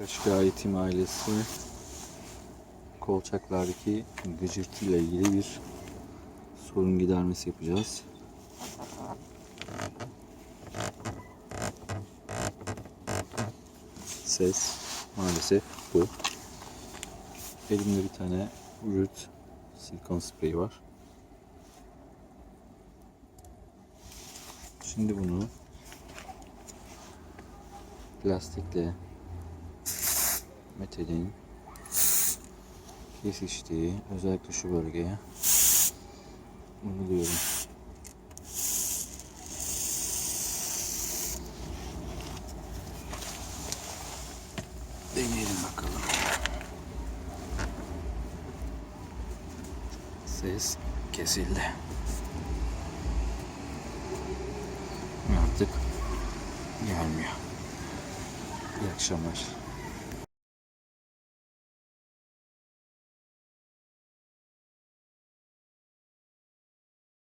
Kaşka Eğitim ailesi kolçaklardaki gıcırtı ile ilgili bir sorun gidermesi yapacağız. Ses maalesef bu. Elimde bir tane Root silikon spreyi var. Şimdi bunu plastikle metalin kesiştiği özellikle şu bölgeye uyguluyorum. Deneyelim bakalım. Ses kesildi. Artık gelmiyor. İyi akşamlar.